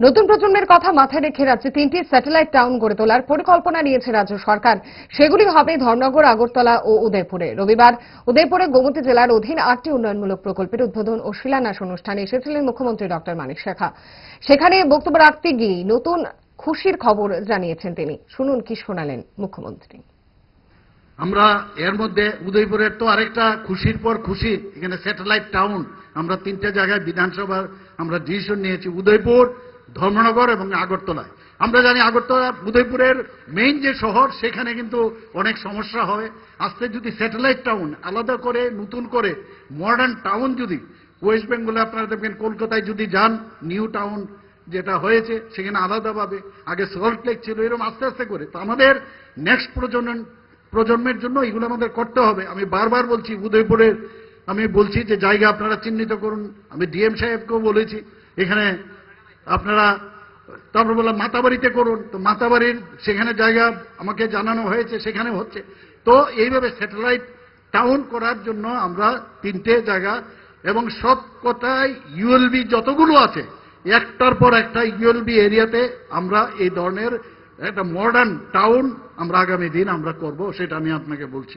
নতুন প্রজন্মের কথা মাথায় রেখে রাজ্যে তিনটি স্যাটেলাইট টাউন গড়ে তোলার পরিকল্পনা নিয়েছে রাজ্য সরকার। সেগুলি হবে ধর্মনগর, আগরতলা ও উদয়পুরে। রবিবার উদয়পুরে গোমতী জেলার অধীন আটটি উন্নয়নমূলক প্রকল্পের উদ্বোধন ও শিলান্যাস অনুষ্ঠানে এসেছিলেন মুখ্যমন্ত্রী ডক্টর মানিক শেখা। সেখানে বক্তব্য রাখতে গিয়ে নতুন খুশির খবর জানিয়েছেন তিনি। শুনুন কি শোনালেন মুখ্যমন্ত্রী। আমরা এর মধ্যে উদয়পুরের তো আরেকটা খুশির পর খুশি, এখানে স্যাটেলাইট টাউন। আমরা তিনটে জায়গায় বিধানসভার আমরা ডিসিশন নিয়েছি। উদয়পুর ধর্মনগর এবং আগরতলায়। আমরা জানি আগরতলা, উদয়পুরের মেইন যে শহর, সেখানে কিন্তু অনেক সমস্যা হয়। আস্তে যদি স্যাটেলাইট টাউন আলাদা করে, নতুন করে মডার্ন টাউন যদি ওয়েস্ট বেঙ্গলে আপনারা দেখবেন, কলকাতায় যদি যান নিউ টাউন যেটা হয়েছে, সেখানে আলাদাভাবে আগে সল্ট লেক ছিল এরকম আস্তে আস্তে করে। তো আমাদের নেক্সট প্রজন্ম প্রজন্মের জন্য এগুলো আমাদের করতে হবে। আমি বারবার বলছি, উদয়পুরের আমি বলছি যে জায়গা আপনারা চিহ্নিত করুন। আমি ডিএম সাহেবকেও বলেছি, এখানে আপনারা তারপর বললাম, মাতাবাড়িতে করুন। তো মাতাবাড়ির সেখানে জায়গা আমাকে জানানো হয়েছে, সেখানে হচ্ছে। তো এইভাবে স্যাটেলাইট টাউন করার জন্য আমরা তিনটে জায়গা এবং সব কথায় ইউএলবি যতগুলো আছে, একটার পর একটা ইউএলবি এরিয়াতে আমরা এই ধরনের একটা মডার্ন টাউন আমরা আগামী দিন আমরা করব, সেটা আমি আপনাকে বলছি।